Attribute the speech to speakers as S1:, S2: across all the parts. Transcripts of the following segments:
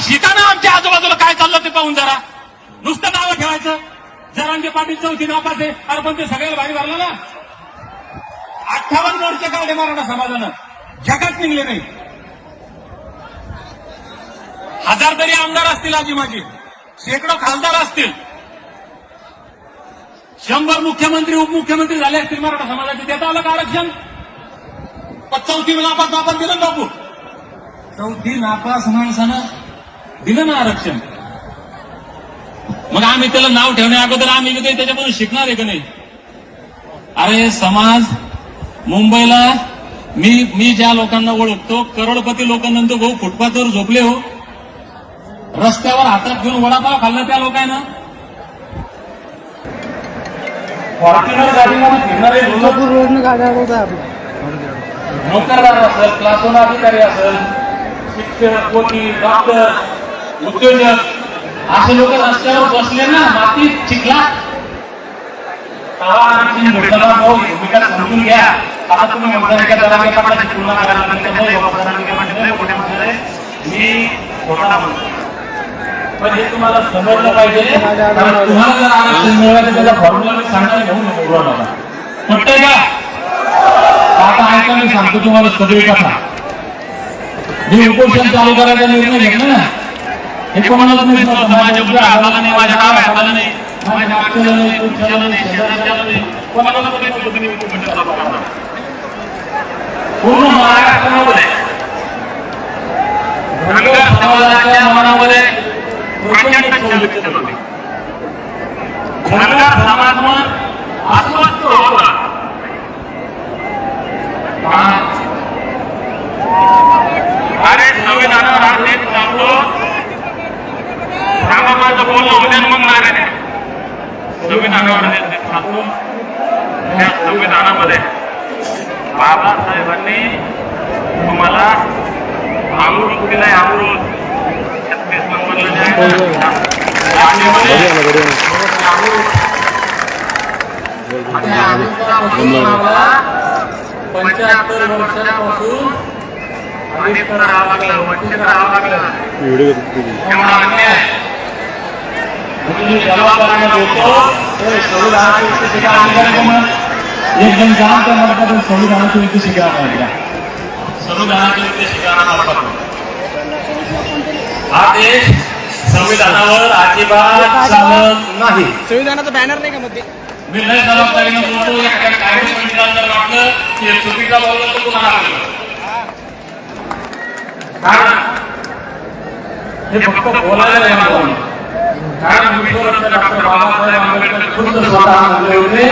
S1: शिका ना आमच्या आजूबाजूला काय चाललं ते पाहून जरा. नुसतं नावं ठेवायचं. जरांगे पाटील चौथी नापास आहे. अरे पण ते सगळ्याला भारी भरलं ना. अठ्ठावन्न मोर्चे काढले मराठा समाजानं. जगात निघले नाही. हजार तरी आमदार असतील आजी माझी शेकडो खासदार असतील. शंभर मुख्यमंत्री उपमुख्यमंत्री झाले असतील मराठा समाजाचे. देता आलं का आरक्षण? पण चौथी नापास नापास दिलं बापू. चौथी नापास माणसानं दिलं ना आरक्षण. मग आम्ही त्याला नाव ठेवण्या अगोदर आम्ही त्याच्यापासून शिकणार आहे का नाही? अरे समाज मुंबईला मी मी ज्या लोकांना ओळखतो करोडपती लोक नंतर भाऊ फुटपाथवर झोपले हो. रस्त्यावर हातात घेऊन वडापाव खाल्ला त्या लोकांना. फॉर्च्युनर गाडीमध्ये फिरणारे नोकरदार असेल क्लास वन अधिकारी असेल शिक्षक वकील डॉक्टर उद्योजक. असे लोक रस्त्यावर बसले ना मातीत चिखलात भूमिका समजून घ्या. आता तुम्ही मी खोटा पण हे तुम्हाला समजलं पाहिजे. तुम्हाला जर आरक्षण त्याचा फॉर्म्युला मी सांगणार घेऊन नको उडवा पटतंय का? आता ऐका मी सांगतो तुम्हाला सगळी कथा. हे उपोषण चालू करायचा निर्णय घेतला ना. हे कोणालाच नाही समजलं. माझ्या उजव्या हाताला नाही माझ्या डाव्या हाताला नाही माझ्या मागच्याला नाही पुढच्याला नाही शेजारच्याला नाही कोणालाच नाही समजलं तुम्ही उपोषण चालू करणार. पूर्ण महाराष्ट्रामध्ये धनगर समाजाच्या मनामध्ये प्रचंड संवेदना होती. धनगर समाज मन अस्वस्थ होता अरे संविधानावर हा देश चालतो सांगा माझं बोलणं होते आणि मग नारायण आहे. देश चालतो त्या संविधानामध्ये बाबासाहेबांनी तुम्हाला अमृत दिलाय अमृत छत्तीस नंबरला पंच्याहत्तर वर्षापासून अनेक राहावं लागलं वंचित राहावं लागलं एवढा अन्याय. तुम्ही जबाबदारीने बोलतो. ते संविधानाची युक्ती शिका अधिकारी म्हणून एक जण जाण त्या म्हणतात संविधानाची युक्ती शिका पाहिजे संविधानाची युक्ती शिकायला नको हा देश संविधानावर अजिबात चालत नाही.
S2: संविधानाचा बॅनर नाही का मध्ये
S1: मी लय जबाबदारीने बोलतो एखाद्या कार्यमंत्र्याला जर वाटलं की हे चुकीचा बोललं तर लागलं कारण हे फक्त बोलायला नाही कारण विश्वरत्न डॉक्टर बाबासाहेब आंबेडकर खुद्द स्वतः म्हणले होते.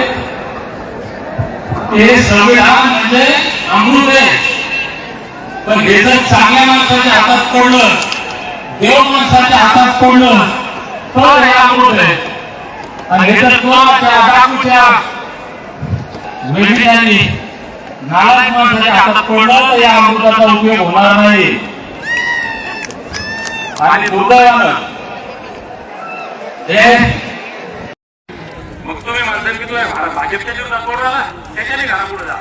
S1: हे संविधान म्हणजे अमृत आहे. पण हे जर चांगल्या माणसाच्या हातात पडलं देव माणसाच्या हातात पडलं तर हे अमृत आहे. आणि हे जर कोणाच्या डाकूच्या वेठीने माणसाच्या हातात पडलं तर या अमृताचा उपयोग होणार नाही. आणि दुर्दैवानं मग तुम्ही म्हणता की तुम्ही भाजपच्या विरोधात बोल राहिला? त्याच्याने घरापुढे जा.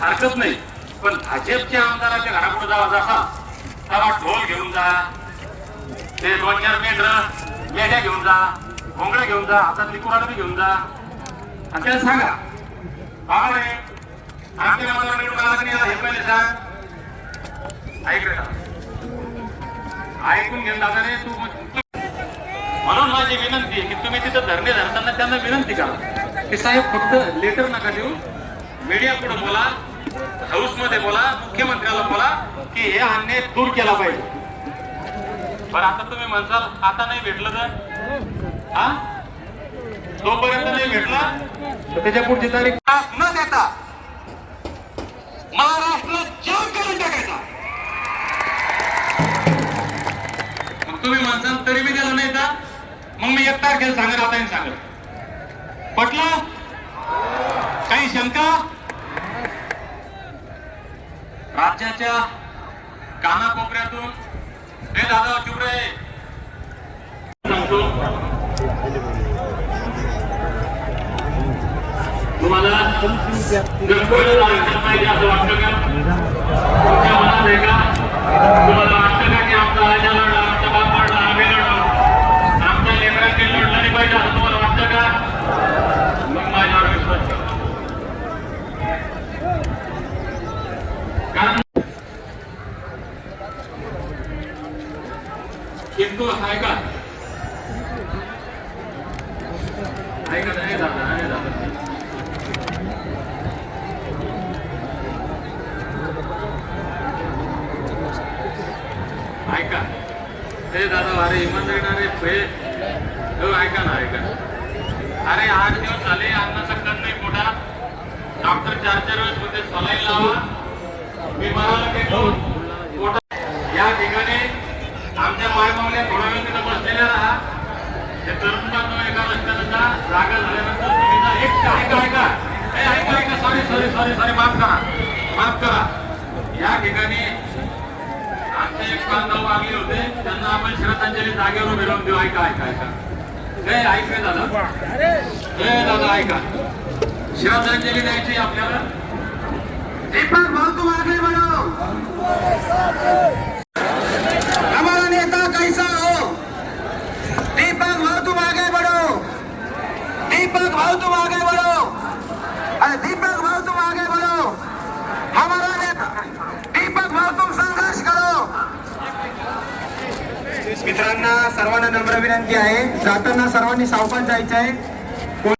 S1: हरकत नाही. पण भाजपच्या आमदाराच्या घरापुढे जावा जसा तेव्हा ढोल घेऊन जा. ते दोन चार मेंढर मेढ्या घेऊन जा. भोंगड्या घेऊन जा. हातातली कुराड बी घेऊन जा. आणि त्याला सांगा बाबा रे आमच्या मला निवडून आला की हे पहिले सांग. ऐक ऐकून घेऊन दादा रे तू- म्हणून माझी विनंती आहे की तुम्ही तिथं धरणे धरताना त्यांना विनंती करा. की साहेब फक्त लेटर नका देऊ. मीडिया पुढे बोला हाऊसमध्ये बोला मुख्यमंत्र्याला बोला की हे अन्याय दूर केला पाहिजे. बरं आता तुम्ही म्हणसाल आता नाही भेटलं तर? हा? जोपर्यंत नाही भेटला? तर त्याच्या पुढची तारीख? न देता महाराष्ट्र जाम करून टाकायचा. मग तुम्ही म्हणसाल तरी मी दिलं नाही का? मग मी एक तारखेला सांगत आता सांगत पटलं? काही शंका? राज्याच्या कानाकोपऱ्यातून हे दादा चुबडे सांगतो तुम्हाला पाहिजे असं वाटतं का तुमच्या मनात आहे का तुम्हाला वाटतं का की आमचा राजा लढा आमचा बाप किंतु आहे का आहे का नाही दादा नाही दादा ऐका अरे इमानदारी हो ऐका ना ऐका अरे आठ दिवस झाले अन्न कण नाही पोटा डॉक्टर चार चार वेळेस होते सलाईन लावा. मी मला पोटा या ठिकाणी आमच्या मायमावल्या थोडा वेळ तिथं बसलेल्या राहा. हे तरुण बांधव एका रस्त्याचा जागा झाल्यानंतर तुम्ही एक ऐका ऐका. ऐका ऐका. सॉरी सॉरी सॉरी सॉरी माफ करा. माफ करा. या ठिकाणी आमचे नऊ वागले होते. त्यांना आपण श्रद्धांजली जागेवर उभे राहून देऊ. ऐका ऐका ऐका. हे ऐक दादा. हे दादा ऐका. श्रद्धांजली द्यायची आपल्याला. दीपक भाऊ तू आगे म्हणून. सर्वांना नम्र विनंती आहे. जाताना सर्वांनी सावकाश जायचं आहे